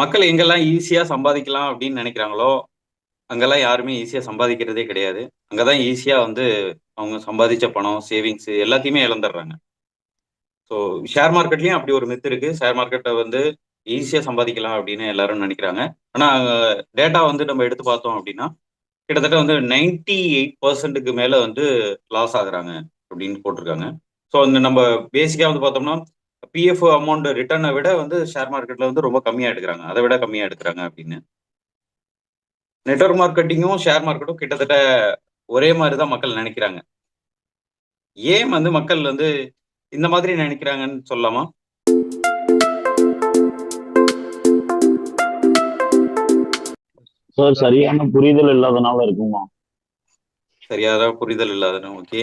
மக்கள் எங்கெல்லாம் ஈஸியாக சம்பாதிக்கலாம் அப்படின்னு நினைக்கிறாங்களோ அங்கெல்லாம் யாருமே ஈஸியாக சம்பாதிக்கிறதே கிடையாது. அங்கதான் ஈஸியாக வந்து அவங்க சம்பாதிச்ச பணம் சேவிங்ஸ் எல்லாத்தையுமே இழந்துடுறாங்க. ஸோ ஷேர் மார்க்கெட்லேயும் அப்படி ஒரு மித்து இருக்குது ஷேர் மார்க்கெட்டை வந்து ஈஸியாக சம்பாதிக்கலாம் அப்படின்னு எல்லாரும் நினைக்கிறாங்க. ஆனால் டேட்டா வந்து நம்ம எடுத்து பார்த்தோம் அப்படின்னா கிட்டத்தட்ட வந்து நைன்டி எயிட் பர்சன்ட்டுக்கு மேலே வந்து லாஸ் ஆகுறாங்க அப்படின்னு போட்டிருக்காங்க. ஸோ அந்த நம்ம பேசிக்காக வந்து பார்த்தோம்னா பிஎஃப் அமௌண்ட் ரிட்டர்னை விட வந்து ஷேர் மார்க்கெட்ல வந்து ரொம்ப கம்மியா எடுக்கிறாங்க. அதை விட கம்மியா எடுக்கிறாங்க அப்படின்னு. நெட்ஒர்க் மார்க்கெட்டிங்கும் ஷேர் மார்க்கெட்டும் கிட்டத்தட்ட ஒரே மாதிரி தான் மக்கள் நினைக்கிறாங்க. ஏன் வந்து மக்கள் வந்து இந்த மாதிரி நினைக்கிறாங்கன்னு சொல்லலாமா? சார் சரியான புரிதல் இல்லாதனால இருக்குமா? சரியாத புரிதல் இல்லாதன ஓகே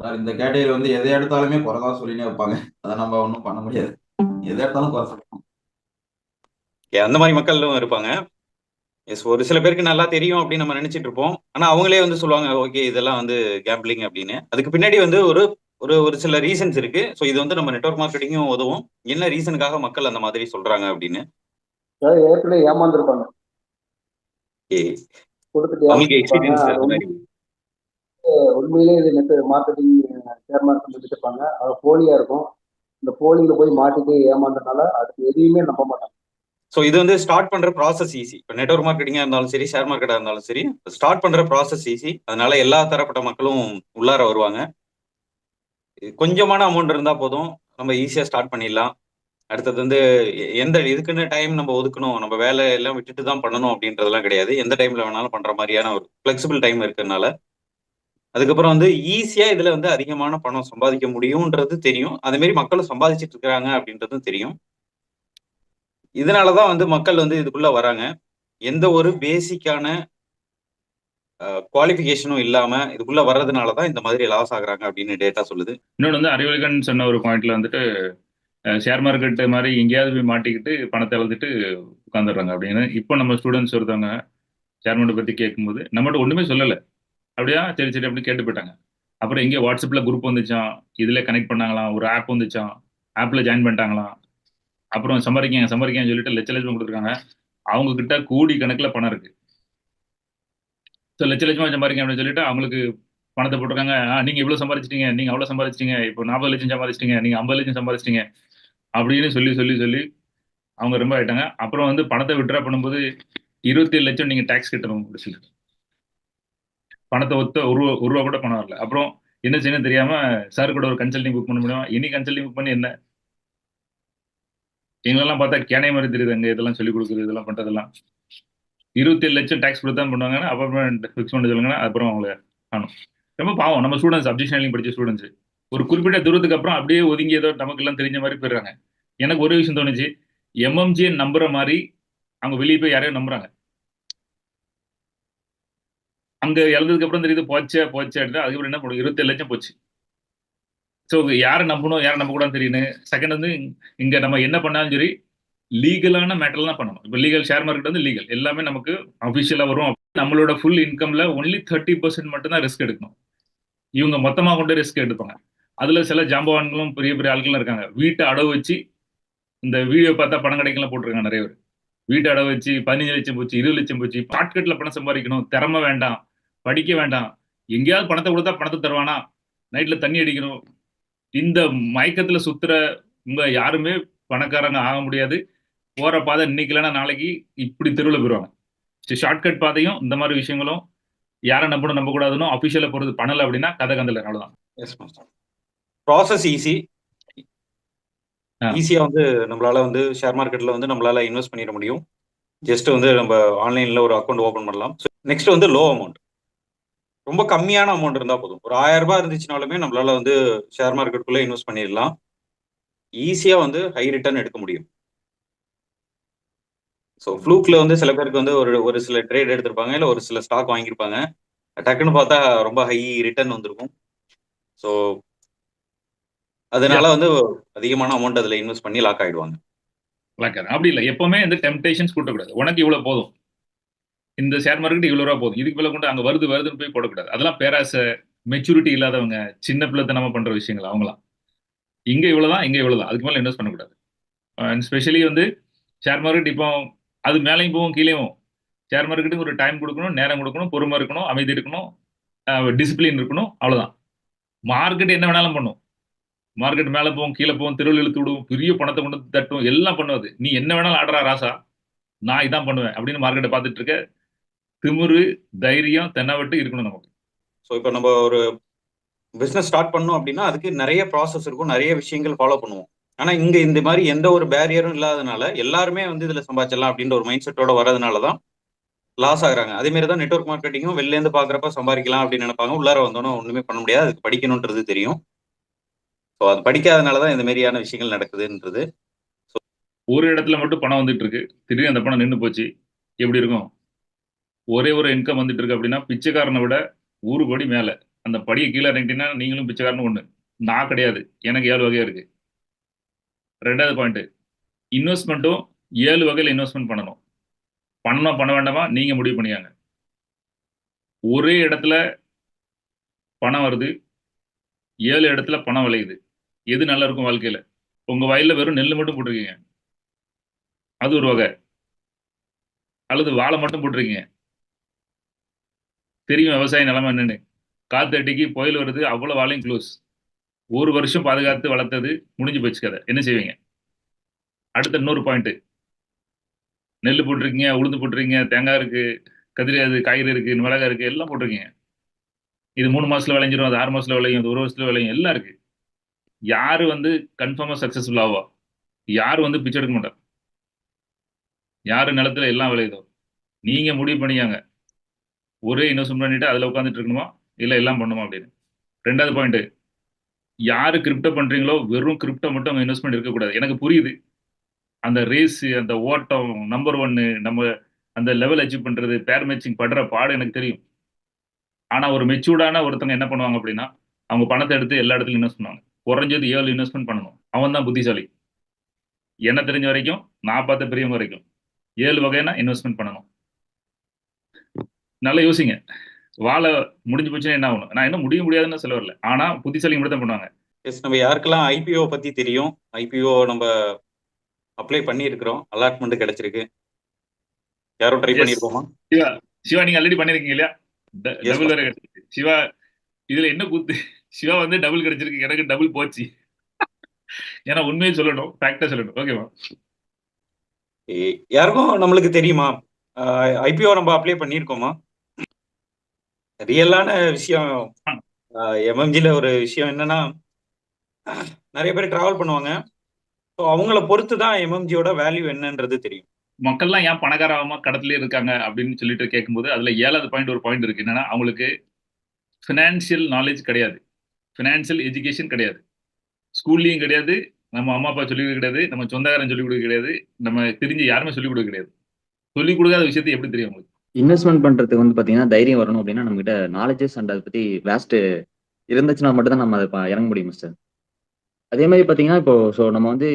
சார் இந்த கேட்டகரி வந்து எதை எடுத்தாலுமே குறைதான் சொல்லினே வைப்பாங்க. அதை நம்ம ஒன்றும் பண்ண முடியாது. எதை எடுத்தாலும் குறை சொல்லணும். அந்த மாதிரி மக்களும் இருப்பாங்க. எஸ் ஒரு சில பேருக்கு நல்லா தெரியும் அப்படின்னு நம்ம நினைச்சிட்டு இருப்போம். ஆனா அவங்களே வந்து சொல்லுவாங்க ஓகே இதெல்லாம் வந்து கேம்பிளிங் அப்படின்னு. அதுக்கு பின்னாடி வந்து ஒரு ஒரு ஒரு சில ரீசன்ஸ் இருக்கு. ஸோ இது வந்து நம்ம நெட்ஒர்க் மார்க்கெட்டிங்கும் உதவும். என்ன ரீசனுக்காக மக்கள் அந்த மாதிரி சொல்றாங்க அப்படின்னு? ஏற்கனவே ஏமாந்துருப்பாங்க. அவங்களுக்கு எக்ஸ்பீரியன்ஸ். அந்த மாதிரி. உண்மையிலேயே இது நெட் மார்க்கெட்டிங் ஷேர் மார்க்கெட் வச்சுருப்பாங்க அது போலியா இருக்கும். இந்த போலியில போய் மாட்டிட்டு ஏமாந்தனால அதுக்கு எதையுமே நம்ப மாட்டாங்க. ஸோ இது வந்து ஸ்டார்ட் பண்ற ப்ராசஸ் ஈஸி இப்போ நெட்ஒர்க் மார்க்கெட்டிங்காக இருந்தாலும் சரி ஷேர் மார்க்கெட்டாக இருந்தாலும் சரி ஸ்டார்ட் பண்ற ப்ராசஸ் ஈஸி அதனால எல்லா தரப்பட்ட மக்களும் உள்ளார வருவாங்க. கொஞ்சமான அமௌண்ட் இருந்தால் போதும். நம்ம ஈஸியாக ஸ்டார்ட் பண்ணிடலாம். அடுத்தது வந்து எந்த இதுக்குன்னு டைம் நம்ம ஒதுக்கணும். நம்ம வேலை எல்லாம் விட்டுட்டு தான் பண்ணணும் அப்படின்றதெல்லாம் கிடையாது. எந்த டைம்ல வேணாலும் பண்ற மாதிரியான ஒரு ஃபிளெக்சிபிள் டைம் இருக்கிறதுனால அதுக்கப்புறம் வந்து ஈஸியா இதுல வந்து அதிகமான பணம் சம்பாதிக்க முடியும்ன்றது தெரியும். அதே மாதிரி மக்களும் சம்பாதிச்சிட்டு இருக்கிறாங்க அப்படின்றதும் தெரியும். இதனாலதான் வந்து மக்கள் வந்து இதுக்குள்ள வராங்க. எந்த ஒரு பேசிக்கான குவாலிஃபிகேஷனும் இல்லாம இதுக்குள்ள வர்றதுனாலதான் இந்த மாதிரி லாஸ் ஆகுறாங்க அப்படின்னு டேட்டா சொல்லுது. இன்னொன்று வந்து அறிவழகன் சொன்ன ஒரு பாயிண்ட்ல வந்துட்டு ஷேர் மார்க்கெட் மாதிரி எங்கேயாவது போய் மாட்டிக்கிட்டு பணத்தை எழுதிட்டு உட்காந்துடுறாங்க அப்படின்னு. இப்போ நம்ம ஸ்டூடெண்ட்ஸ் ஒருத்தவங்க ஷேர் மார்க்கெட் பத்தி கேட்கும்போது நம்மகிட்ட ஒன்றுமே சொல்லலை. அப்படியா? சரி சரி அப்படின்னு கேட்டு போயிட்டாங்க. அப்புறம் எங்கே வாட்ஸ்அப்பில் குரூப் வந்துச்சான் இதில் கனெக்ட் பண்ணாங்களாம். ஒரு ஆப் வந்துச்சான் ஆப்பில் ஜாயின் பண்ணிட்டாங்களாம். அப்புறம் சம்பாதிக்க சம்பாதிக்கன்னு சொல்லிட்டு லட்ச லட்சம் கொடுத்துருக்காங்க. அவங்க கிட்ட கோடி கணக்கில் பணம் இருக்கு. ஸோ லட்ச லட்சமாக சம்பாதிக்க அப்படின்னு சொல்லிட்டு அவங்களுக்கு பணத்தை போட்டிருக்காங்க. ஆ, நீங்க இவ்வளவு சம்பாதிச்சிட்டீங்க. நீங்க அவ்வளோ சம்பாதிச்சிட்டீங்க. இப்போ நாற்பது லட்சம் சம்பாதிச்சிட்டீங்க. நீங்கள் ஐம்பது லட்சம் சம்பாதிச்சிட்டீங்க. அப்படின்னு சொல்லி சொல்லி சொல்லி அவங்க ரொம்ப ஆயிட்டாங்க. அப்புறம் வந்து பணத்தை விட்ரா பண்ணும்போது இருபத்தி ஏழு லட்சம் நீங்க டேக்ஸ் கட்டணும் அப்படி சொல்லிட்டு. பணத்தை ஒத்த ஒரு ஒரு ரூபா கூட பணம் வரல. அப்புறம் என்ன செய்யணும் தெரியாம சார் கூட ஒரு கன்சல்டிங் புக் பண்ண முடியும்? இனி கன்சல்டிங் புக் பண்ணி என்ன? எங்களெல்லாம் பார்த்தா கேனை மாதிரி தெரியுது அங்க இதெல்லாம் சொல்லி கொடுக்குறது இதெல்லாம் பண்றதெல்லாம். இருபத்தி ஏழு லட்சம் டேக்ஸ் கொடுத்தா பண்ணுவாங்கன்னா அப்பார்ட்மெண்ட் ஃபிக்ஸ் பண்ண சொல்லுங்கன்னா அப்புறம் அவங்கள காணும். ரொம்ப பாவம். நம்ம ஸ்டூடெண்ட்ஸ் அப்டிஷனலிங் படிச்ச ஸ்டூடெண்ட்ஸ் ஒரு குறிப்பிட்ட தூரத்துக்கு அப்புறம் அப்படியே ஒதுங்கி ஏதோ நமக்கு எல்லாம் தெரிஞ்ச மாதிரி போயிடுறாங்க. எனக்கு ஒரு விஷயம் தோணுச்சு. எம்எம்ஜியை நம்புற மாதிரி அவங்க வெளியே போய் யாரையும் நம்புறாங்க. அங்க இழந்ததுக்கு அப்புறம் தெரியுது போச்சே போச்சே அதுக்கப்புறம் என்ன பண்ணும் இருபத்தேழு லட்சம் போச்சு. ஸோ யாரை நம்பணும் யாரை நம்பக்கூடாதுன்னு தெரியுது. செகண்ட் வந்து இங்க நம்ம என்ன பண்ணாலும் சரி லீகலான மேட்டர்லாம் பண்ணணும். இப்போ லீகல் ஷேர் மார்க்கெட் வந்து லீகல் எல்லாமே நமக்கு அஃபிஷியலாக வரும். நம்மளோட ஃபுல் இன்கம்ல ஒன்லி தேர்ட்டி பர்சன்ட் மட்டும் தான் ரிஸ்க் எடுக்கணும். இவங்க மொத்தமாக கொண்டு ரிஸ்க் எடுப்பாங்க. அதுல சில ஜாம்பவான்களும் பெரிய பெரிய ஆட்களும் இருக்காங்க. வீட்டை அடவு வச்சு இந்த வீடியோ பார்த்தா பணம் கிடைக்கலாம் போட்டிருக்காங்க நிறைய பேர். வீட்டை அடவு வச்சு பதினஞ்சு லட்சம் போச்சு இருபது லட்சம் போச்சு ஷார்ட்கட்ல பணம் சம்பாதிக்கணும். திறமை வேண்டாம். படிக்க வேண்டாம். எங்கேயாவது பணத்தை கொடுத்தா பணத்தை தருவானா? நைட்ல தண்ணி அடிக்கணும். இந்த மயக்கத்துல சுத்துற உங்க யாருமே பணக்காரங்க ஆக முடியாது. போற பாதை இன்னைக்கு இல்லைன்னா நாளைக்கு இப்படி தெருவில் போயிடுவாங்க. ஷார்ட்கட் பாதையும் இந்த மாதிரி விஷயங்களும் யாரை நம்பணும் நம்ப கூடாதுன்னு அபிஷியலா போறது பண்ணல அப்படின்னா கதை கந்தல அவ்வளவுதான். Process easy. ஈஸியா வந்து நம்மளால வந்து ஷேர் மார்க்கெட்ல வந்து நம்மளால இன்வெஸ்ட் பண்ணிட முடியும். ஜஸ்ட் வந்து நம்ம ஆன்லைன்ல ஒரு அக்கௌண்ட் ஓபன் பண்ணலாம். நெக்ஸ்ட் வந்து லோ அமௌண்ட் ரொம்ப கம்மியான அமௌண்ட் இருந்தா போதும். ஒரு ஆயிரம் ரூபாய் இருந்துச்சுனாலுமே நம்மளால வந்து ஷேர் மார்க்கெட்டுக்குள்ள இன்வெஸ்ட் பண்ணிடலாம். ஈஸியா வந்து ஹை ரிட்டர்ன் எடுக்க முடியும். ஸோ ஃப்ளூக்ல வந்து சில பேருக்கு வந்து ஒரு ஒரு சில ட்ரேட் எடுத்திருப்பாங்க இல்லை ஒரு சில ஸ்டாக் வாங்கியிருப்பாங்க. டக்குன்னு பார்த்தா ரொம்ப ஹை ரிட்டர்ன் வந்திருக்கும். ஸோ அதனால வந்து அதிகமான அமௌண்ட் அதுல இன்வெஸ்ட் பண்ணி லாக் ஆயிடுவாங்க. வளர்க்குறேன் அப்படி இல்லை. எப்பவுமே இந்த டெம்டேஷன்ஸ் கூட்டக்கூடாது. உனக்கு இவ்வளவு போதும். இந்த ஷேர் மார்க்கெட் இவ்வளவு ரூபா போதும். இதுக்கு மேல கொண்டு அங்க வருது வருதுன்னு போய் போடக்கூடாது. அதெல்லாம் பேராச மெச்சூரிட்டி இல்லாதவங்க சின்ன பிள்ளைத்தனமா பண்ற விஷயங்கள் அவங்களாம். இங்க இவ்வளவுதான் இங்க இவ்வளவுதான். அதுக்கு மேல இன்வெஸ்ட் பண்ணக்கூடாது. அண்ட் ஸ்பெஷலி வந்து ஷேர் மார்க்கெட் இப்போ அது மேலேயும் போகும் கீழேயும். ஷேர் மார்க்கெட்டுக்கு ஒரு டைம் கொடுக்கணும் நேரம் கொடுக்கணும் பொறுமை இருக்கணும் அமைதி இருக்கணும் டிசிப்ளின் இருக்கணும் அவ்வளவுதான். மார்க்கெட் என்ன வேணாலும் பண்ணும். மார்க்கெட் மேலே போகும் கீழே போகும் தெருவில் இழுத்து விடும் பெரிய பணத்தை கொண்டு வந்து தட்டும் எல்லாம் பண்ணுவது நீ என்ன வேணாலும் ஆடுறா ராசா. நான் இதான் பண்ணுவேன் அப்படின்னு மார்க்கெட்டை பார்த்துட்டு இருக்க திமிரு தைரியம் தென்னவட்டு இருக்கணும் நமக்கு. ஸோ இப்போ நம்ம ஒரு பிஸ்னஸ் ஸ்டார்ட் பண்ணோம் அப்படின்னா அதுக்கு நிறைய ப்ராசஸ் இருக்கும் நிறைய விஷயங்கள் ஃபாலோ பண்ணுவோம். ஆனா இங்க இந்த மாதிரி எந்த ஒரு பேரியரும் இல்லாதனால எல்லாருமே வந்து இதுல சம்பாதிச்சிடலாம் அப்படின்ற ஒரு மைண்ட் செட்டோட வரதுனால தான் லாஸ் ஆகுறாங்க. அதே மாதிரி தான் நெட்ஒர்க் மார்க்கெட்டிங்கும் வெளில இருந்து பாக்குறப்ப சம்பாதிக்கலாம் அப்படின்னு நினைப்பாங்க. உள்ளார வந்தோன்னா ஒண்ணுமே பண்ண முடியாது. அதுக்கு படிக்கணுன்றது தெரியும். ஸோ அது படிக்காதனால தான் இந்த மாதிரியான விஷயங்கள் நடக்குதுன்றது. ஒரு இடத்துல மட்டும் பணம் வந்துட்டு இருக்கு. திடீர்னு அந்த பணம் நின்று போச்சு. எப்படி இருக்கும்? ஒரே ஒரு இன்கம் வந்துட்டு இருக்கு அப்படின்னா பிச்சைக்காரனை விட ஒரு படி மேல. அந்த படியை கீழே இறங்கிட்டீங்கன்னா நீங்களும் பிச்சைக்காரன் ஒண்ணு. நான் கிடையாது. எனக்கு ஏழு வகையா இருக்கு. ரெண்டாவது பாயிண்ட்டு இன்வெஸ்ட்மெண்ட்டும் ஏழு வகையில் இன்வெஸ்ட்மெண்ட் பண்ணணும். பண்ணணும் பண்ண வேண்டாமா? நீங்க முடிவு பண்ணியாங்க ஒரே இடத்துல பணம் வருது. ஏழு இடத்துல பணம் விளையுது. எது நல்லா இருக்கும் வாழ்க்கையில? உங்க வயல்ல வெறும் நெல் மட்டும் போட்டிருக்கீங்க. அது ஒரு வகை. அல்லது வாழை மட்டும் போட்டிருக்கீங்க. தெரியும் விவசாய நிலைமை என்னன்னு காத்து புயல் வருது அவ்வளோ வாழையும் க்ளோஸ் ஒரு வருஷம் பாதுகாத்து வளர்த்தது முடிஞ்சு போச்சு கதை. என்ன செய்வீங்க? அடுத்த இன்னொரு பாயிண்ட்டு நெல் போட்டிருக்கீங்க உளுந்து போட்டிருக்கீங்க தேங்காய் இருக்கு கதிரி அது காய்கறி இருக்கு மிளகாய் இருக்கு எல்லாம் போட்டிருக்கீங்க. இது மூணு மாசத்துல விளைஞ்சிரும் அது ஆறு மாசத்துல விளையும் அது ஒரு வருஷத்துல விளையும் எல்லாம் இருக்கு. யாரு வந்து கன்ஃபார்மா சக்சஸ்ஃபுல் ஆவா? யாரு வந்து பிச்சை எடுக்க மாட்டார் யாரு நிலத்துல எல்லாம் விளையுதோ? நீங்க முடிவு பண்ணியாங்க. ஒரே இன்வெஸ்ட்மெண்ட் பண்ணிட்டு அதில் உட்காந்துட்டு இருக்கணுமா? இல்லை எல்லாம் பண்ணுமா அப்படின்னு. ரெண்டாவது பாயிண்ட் யாரு கிரிப்டோ பண்றீங்களோ வெறும் கிரிப்டோ மட்டும் அவங்க இன்வெஸ்ட்மெண்ட் இருக்கக்கூடாது. எனக்கு புரியுது. அந்த ரேஸ் அந்த ஓட்டம் நம்பர் ஒன்னு நம்ம அந்த லெவல் அச்சீவ் பண்றது பேர் மேட்சிங் படுற பாடு எனக்கு தெரியும். ஆனா ஒரு மெச்சூர்டான ஒருத்தவங்க என்ன பண்ணுவாங்க அப்படின்னா அவங்க பணத்தை எடுத்து எல்லா இடத்துலையும் இன்வெஸ்ட் பண்ணுவாங்க. குறைஞ்சது ஏழு இன்வெஸ்ட்மெண்ட் பண்ணணும். அவன் தான் புத்திசாலி. என்ன தெரிஞ்ச வரைக்கும்? நான் பார்த்த பெரியவங்க வரைக்கும். ஏழு வகையான இன்வெஸ்ட்மெண்ட் பண்ணணும். நல்லா யோசிங்க. வாழை முடிஞ்சு போச்சுன்னா என்ன ஆகணும்? நான் இன்னும் முடிய முடியாதுன்னு சொல்ல வரல. ஆனா புத்திசாலி மட்டும் தான் பண்ணுவாங்க. எஸ் நம்ம யாருக்கெல்லாம் ஐபிஓ பத்தி தெரியும் ஐபிஓ நம்ம அப்ளை பண்ணியிருக்கிறோம். அலாட்மெண்ட் கிடைச்சிருக்கு. யாரும் ட்ரை Yes. பண்ணியிருக்கோமா? சிவா சிவா நீங்க ஆல்ரெடி பண்ணிருக்கீங்க இல்லையா? டபுள். வேற கிடைச்சிருக்கு. சிவா இதுல என்ன கூத்து? சிவா வந்து டபுள் கிடைச்சிருக்கு. எனக்கு டபுள் போச்சு. ஏன்னா உண்மையை சொல்லணும் ஃபேக்டா சொல்லணும். ஓகேவா யாருக்கும் நம்மளுக்கு தெரியுமா? ஐபிஓ நம்ம அப்ளை பண்ணியிருக்கோமா? ரியலான விஷயம். எம்எம்ஜில ஒரு விஷயம் என்னன்னா நிறைய பேர் டிராவல் பண்ணுவாங்க. ஸோ அவங்கள பொறுத்து தான் எம்எம்ஜியோட வேல்யூ என்னன்றது தெரியும். மக்கள்லாம் ஏன் பணக்காரமா கடத்திலே இருக்காங்க அப்படின்னு சொல்லிட்டு கேட்கும்போது அதுல ஏழாவது பாயிண்ட் ஒரு பாயிண்ட் இருக்கு. என்னன்னா அவங்களுக்கு ஃபினான்ஷியல் நாலேஜ் கிடையாது. ஃபினான்ஷியல் எஜுகேஷன் கிடையாது. ஸ்கூல்லையும் கிடையாது. நம்ம அம்மா அப்பா சொல்லிக் கொடுக்க கிடையாது. நம்ம சொந்தக்காரன் சொல்லிக் கொடுக்க கிடையாது. நம்ம தெரிஞ்சு யாருமே சொல்லிக் கொடுக்க கிடையாது. சொல்லிக் கொடுக்காத விஷயத்தை எப்படி தெரியும் உங்களுக்கு? இன்வெஸ்ட்மெண்ட் பண்றதுக்கு வந்து பாத்தீங்கன்னா தைரியம் வரணும் அப்படின்னா நம்ம கிட்ட நாலேஜஸ் அண்ட் அதை பத்தி வேஸ்ட் இருந்துச்சுன்னா மட்டும் தான் நம்ம அதை ப- இறங்க முடியும் சார் அதே மாதிரி பாத்தீங்கன்னா இப்போ ஸோ நம்ம வந்து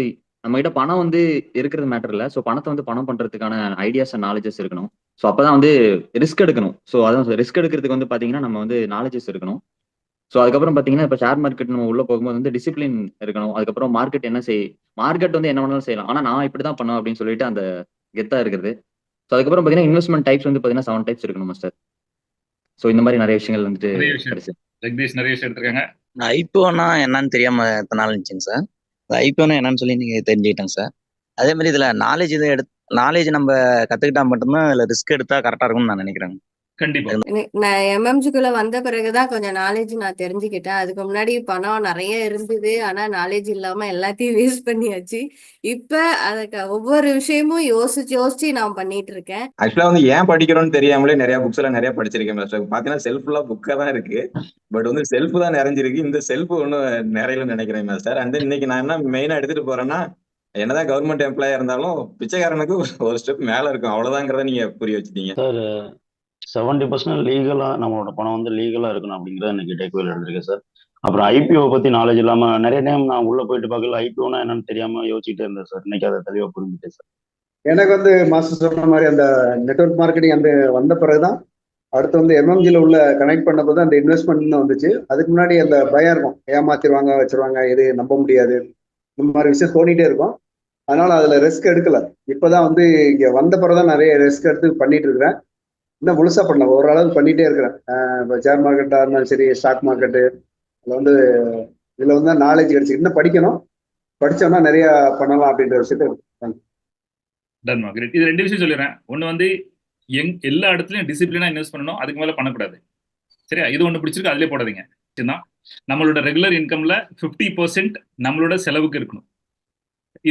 நம்ம கிட்ட பணம் வந்து இருக்கிறது மேட்டர் இல்லை. ஸோ பணத்தை வந்து பணம் பண்றதுக்கான ஐடியாஸ் அண்ட் நாலேஜஸ் இருக்கணும். ஸோ அப்பதான் வந்து ரிஸ்க் எடுக்கணும். ஸோ அதான் ரிஸ்க் எடுக்கிறதுக்கு வந்து பாத்தீங்கன்னா நம்ம வந்து நாலேஜஸ் இருக்கணும். ஸோ அதுக்கப்புறம் பாத்தீங்கன்னா இப்போ ஷேர் மார்க்கெட் நம்ம உள்ள போகும்போது வந்து டிசிப்ளின் இருக்கணும். அதுக்கப்புறம் மார்க்கெட் என்ன செய் மார்க்கெட் வந்து என்ன வேணாலும் செய்யலாம். ஆனால் நான் இப்படி தான் பண்ணுவேன் அப்படின்னு சொல்லிட்டு அந்த கெத்தா இருக்கிறது. ஸோ அதுக்கப்புறம் பார்த்தீங்கன்னா இன்வெஸ்ட்மெண்ட் டைப்ஸ் வந்து பார்த்தீங்கன்னா செவன் டைப்ஸ் இருக்கணும் மாஸ்டர் ஸோ இந்த மாதிரி நிறைய விஷயங்கள் வந்துட்டு ஜெகதீஷ் நிறைய விஷயம் எடுத்திருக்காங்க. ஐபிஓனா என்னன்னு தெரியாம எத்தனை நாள் இருந்துச்சுங்க சார் ஐபிஓனா என்னன்னு சொல்லி நீங்க தெரிஞ்சுக்கிட்டேங்க சார் அதே மாதிரி இதுல நாலேஜ் இதை எடுத்து நாலேஜ் நம்ம கத்துக்கிட்டா மட்டும்தான் இதுல ரிஸ்க் எடுத்தா கரெக்டா இருக்கும்னு நான் நினைக்கிறேன் கண்டிப்பா. நான் எம்எம்ஜிக்குள்ள வந்த பிறகுதான் கொஞ்சம் நாலேஜ் நான் தெரிஞ்சுக்கிட்டேன். அதுக்கு முன்னாடி பணம் நிறைய இருந்தது. ஆனா நாலேஜ் இல்லாம எல்லாத்தையும் வேஸ்ட் பண்ணியாச்சு. இப்ப அதுக்கு ஒவ்வொரு விஷயமும் யோசிச்சு யோசிச்சு நான் பண்ணிட்டு இருக்கேன். ஆக்சுவலா வந்து ஏன் படிக்கிறோம்னு தெரியாமலே நிறைய புக்ஸ் எல்லாம் நிறைய படிச்சிருக்கேன் மாஸ்டர் பாத்தீங்கன்னா செல்ஃபுல்லா புக்கா தான் இருக்கு. பட் வந்து செல்ஃப் தான் நிறைஞ்சிருக்கு. இந்த செல்ஃப் ஒன்றும் நிறையலன்னு நினைக்கிறேன் மாஸ்டர் அண்ட் இன்னைக்கு நான் என்ன மெயினா எடுத்துட்டு போறேன்னா என்னதான் கவர்மெண்ட் எம்ப்ளாயா இருந்தாலும் பிச்சைக்காரனுக்கு ஒரு ஸ்டெப் மேல இருக்கும். அவ்வளவுதாங்கிறத நீங்க புரிய வச்சுட்டீங்க. சார் செவன்டி பர்சன்ட் லீகலா நம்மளோட பணம் வந்து லீகலா இருக்கணும் அப்படிங்கறத இன்னைக்கு டேக்வேல எடுத்திருக்கேன் சார் அப்புறம் ஐபிஓ பத்தி நாலேஜ் இல்லாம நிறைய டைம் நான் உள்ள போயிட்டு பார்க்கல. ஐபிஓனா என்னன்னு தெரியாம யோசிச்சுட்டே இருந்தேன் சார் இன்னைக்கு அதை தெளிவா புரிஞ்சுட்டேன் சார் எனக்கு வந்து மாஸ்டர் சொன்ன மாதிரி அந்த நெட்வொர்க் மார்க்கெட்டிங் அந்த வந்த பிறகுதான் அடுத்து வந்து எம்எம்ஜியில் உள்ள கனெக்ட் பண்ணப்போ அந்த இன்வெஸ்ட்மெண்ட்னு வந்துச்சு. அதுக்கு முன்னாடி அந்த பயம் இருக்கும். ஏமாத்திடுவாங்க வச்சிருவாங்க இது நம்ப முடியாது. இந்த மாதிரி விஷயம் தோண்டிகிட்டே இருக்கும். அதனால அதில் ரிஸ்க் எடுக்கல. இப்போதான் வந்து இங்கே வந்த பிறகுதான் நிறைய ரிஸ்க் எடுத்து பண்ணிட்டு இருக்கிறேன். இன்னும் முழுசா பண்ணலாம் ஓரளவு பண்ணிட்டே இருக்கிறேன். இப்போ ஷேர் மார்க்கெட்டா இருந்தாலும் சரி ஸ்டாக் மார்க்கெட்டு அதில் வந்து இதுல வந்து நாலேஜ் கிடைச்சி இன்னும் படிக்கணும். படிச்சோம்னா நிறைய பண்ணலாம் அப்படின்ற விஷயத்த டன் மார்க்கெட் இது ரெண்டு விஷயம் சொல்லிடுறேன். ஒன்று வந்து எங் எல்லா இடத்துலையும் டிசிப்ளினா இன்வெஸ்ட் பண்ணணும். அதுக்கு மேலே பண்ணக்கூடாது. சரியா? இது ஒன்று பிடிச்சிருக்கு அதிலே போடாதீங்க. தான் நம்மளோட ரெகுலர் இன்கம்ல ஃபிஃப்டி பர்சன்ட் நம்மளோட செலவுக்கு இருக்கணும்.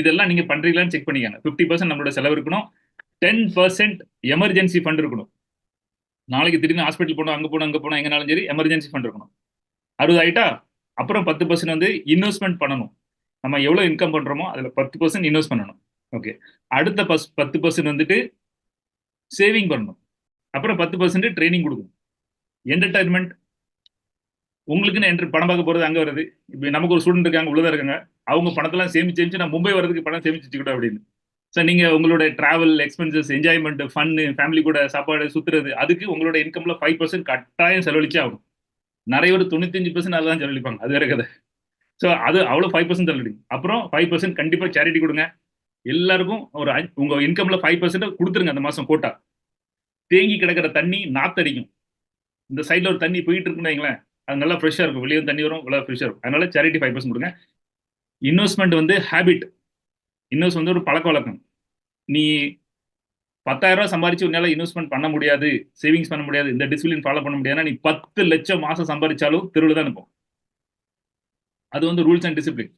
இதெல்லாம் நீங்க பண்றீங்களான்னு செக் பண்ணிக்கங்க. ஃபிஃப்டி பர்சன்ட் நம்மளோட செலவு இருக்கணும். டென் பர்சன்ட் எமர்ஜென்சி ஃபண்ட் இருக்கணும். நாளைக்கு திடீர்னு ஹாஸ்பிட்டல் போனோம் அங்கே போனோம் அங்கே போனோம் எங்கனாலும் சரி எமர்ஜென்சி ஃபண்ட் இருக்கணும். அறுபது ஆயிட்டா அப்புறம் பத்து பர்சன்ட் வந்து இன்வெஸ்ட்மெண்ட் பண்ணணும். நம்ம எவ்வளோ இன்கம் பண்ணுறோமோ அதில் பத்து பர்சன்ட் இன்வெஸ்ட் பண்ணணும். ஓகே அடுத்த பஸ் பத்து பர்சன்ட் வந்துட்டு சேவிங் பண்ணணும். அப்புறம் பத்து பர்சன்ட் ட்ரைனிங் கொடுக்கணும். என்டர்டைன்மெண்ட் உங்களுக்குன்னு என்ட்ரு பணம் பார்க்க போகிறது அங்கே வருது. இப்போ நமக்கு ஒரு ஸ்டூடெண்ட் இருக்காங்க உள்ளதாக இருக்காங்க. அவங்க பணத்தெல்லாம் சேமிச்சு சேமிச்சு நான் மும்பை வரதுக்கு பணம் சேமிச்சு வச்சுக்கிட்டோம் அப்படின்னு. ஸோ நீங்கள் உங்களோட ட்ராவல் எக்ஸ்பென்சஸ் என்ஜாய்மெண்ட் ஃபன்னு ஃபேமிலி கூட சாப்பாடு சுற்றுறது அதுக்கு உங்களோட இன்கம்ல ஃபைவ் பர்சன்ட் கட்டாயம் செலவழிச்சே ஆகும் நிறைய ஒரு தொண்ணூத்தஞ்சு பர்சன்ட் அதான் செலவழிப்பாங்க. அது வேற கதை. ஸோ அது அவ்வளோ ஃபைவ் பர்சன்ட் செலவழிங்க அப்புறம் ஃபைவ் பர்சன்ட் கண்டிப்பாக சேரிட்டி கொடுங்க. எல்லாருக்கும் ஒரு அஞ்சு- உங்க இன்கம்ல ஃபைவ் பர்சன்ட் கொடுத்துருங்க அந்த மாசம் கோட்டா தேங்கி கிடக்கிற தண்ணி நாத்தடிக்கும். இந்த சைடில் ஒரு தண்ணி போயிட்டு இருக்குன்னு வைங்களேன் அது நல்லா ஃப்ரெஷ்ஷாக இருக்கும். வெளியே தண்ணி வரும் நல்லா ஃப்ரெஷ்ஷாக இருக்கும். அதனால சேரிட்டி ஃபைவ் பர்சன்ட் கொடுங்க. இன்வெஸ்ட்மெண்ட் வந்து ஹேபிட் இன்வெஸ்ட் வந்து ஒரு பழக்க வழக்கம். நீ பத்தாயிரம் ரூபாய் சம்பாரிச்சு உன்னால இன்வெஸ்ட்மெண்ட் பண்ண முடியாது சேவிங்ஸ் பண்ண முடியாது இந்த டிசிப்ளின் ஃபாலோ பண்ண முடியாதுன்னா நீ பத்து லட்சம் மாசம் சம்பாதிச்சாலும் தெருவில் தான் இருப்போம். அது வந்து ரூல்ஸ் அண்ட் டிசிப்ளின்